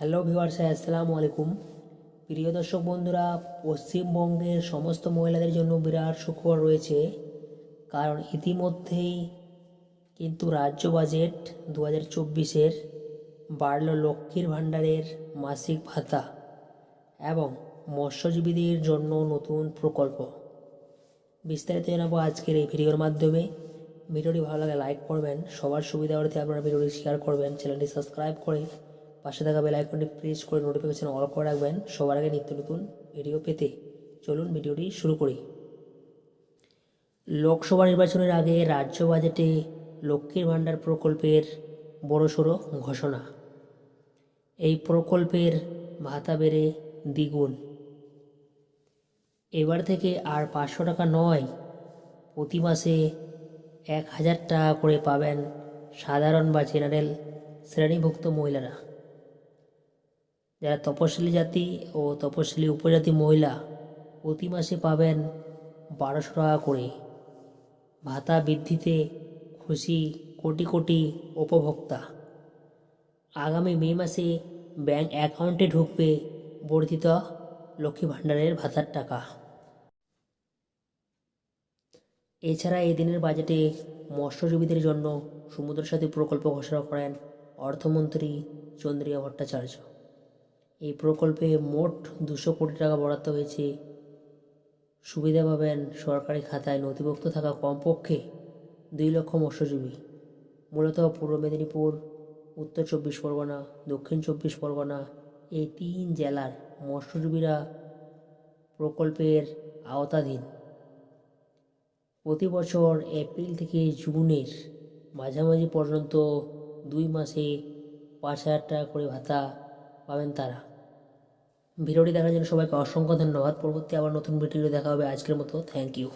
Hello viewers, আসসালামু আলাইকুম। প্রিয় দর্শক বন্ধুরা, পশ্চিমবঙ্গের সমস্ত মহিলাদের জন্য বিরাট সুখবর রয়েছে, কারণ ইতিমধ্যেই কিন্তু রাজ্য বাজেট দু হাজার চব্বিশের বাড়ল লক্ষ্মীর ভাণ্ডারের মাসিক ভাতা এবং মৎস্যজীবীদের জন্য নতুন প্রকল্প। বিস্তারিত জানাব আজকের এই ভিডিওর মাধ্যমে। ভিডিওটি ভালো লাগে লাইক করবেন, সবার সুবিধা অর্থে আপনারা ভিডিওটি শেয়ার করবেন, চ্যানেলটি সাবস্ক্রাইব করে পাশে থাকা বেল আইকনটি প্রেস করে নোটিফিকেশন অল করে রাখবেন। সবার আগে নিত্য নতুন ভিডিও পেতে। চলুন ভিডিওটি শুরু করি। লোকসভা নির্বাচনের আগে রাজ্য বাজেটে লক্ষ্মীর ভাণ্ডার প্রকল্পের বড়সড় ঘোষণা। এই প্রকল্পের ভাতা বেড়ে দ্বিগুণ। এবার থেকে আর পাঁচশো টাকা নয়, প্রতি মাসে এক হাজার টাকা করে পাবেন সাধারণ বা জেনারেল শ্রেণীভুক্ত মহিলারা। যারা তপশিলি জাতি ও তপশিলি উপজাতি মহিলা, প্রতি মাসে পাবেন বারোশো টাকা করে। ভাতা বৃদ্ধিতে খুশি কোটি কোটি উপভোক্তা। আগামী মে মাসে ব্যাংক অ্যাকাউন্টে ঢুকবে বর্ধিত লক্ষ্মী ভাণ্ডারের ভাতার টাকা। এছাড়া এই দিনের বাজেটে মৎস্যজীবীদের জন্য সমুদ্র সাথী প্রকল্প ঘোষণা করেন অর্থমন্ত্রী চন্দ্রিয়া ভট্টাচার্য। এই প্রকল্পে মোট দুশো কোটি টাকা বরাদ্দ হয়েছে। সুবিধা পাবেন সরকারি খাতায় নথিভুক্ত থাকা কমপক্ষে দুই লক্ষ মৎস্যজীবী। মূলত পূর্ব মেদিনীপুর, উত্তর চব্বিশ পরগনা, দক্ষিণ চব্বিশ পরগনা এই তিন জেলার মৎস্যজীবীরা প্রকল্পের আওতাধীন। প্রতি বছর এপ্রিল থেকে জুনের মাঝামাঝি পর্যন্ত দুই মাসে পাঁচ হাজার টাকা করে ভাতা পাবেন তারা। ভিডিওটি দেখার জন্য সবাইকে অসংখ্য ধন্যবাদ। পরবর্তী আবার নতুন ভিডিও দেখা হবে। আজকের মতো থ্যাংক ইউ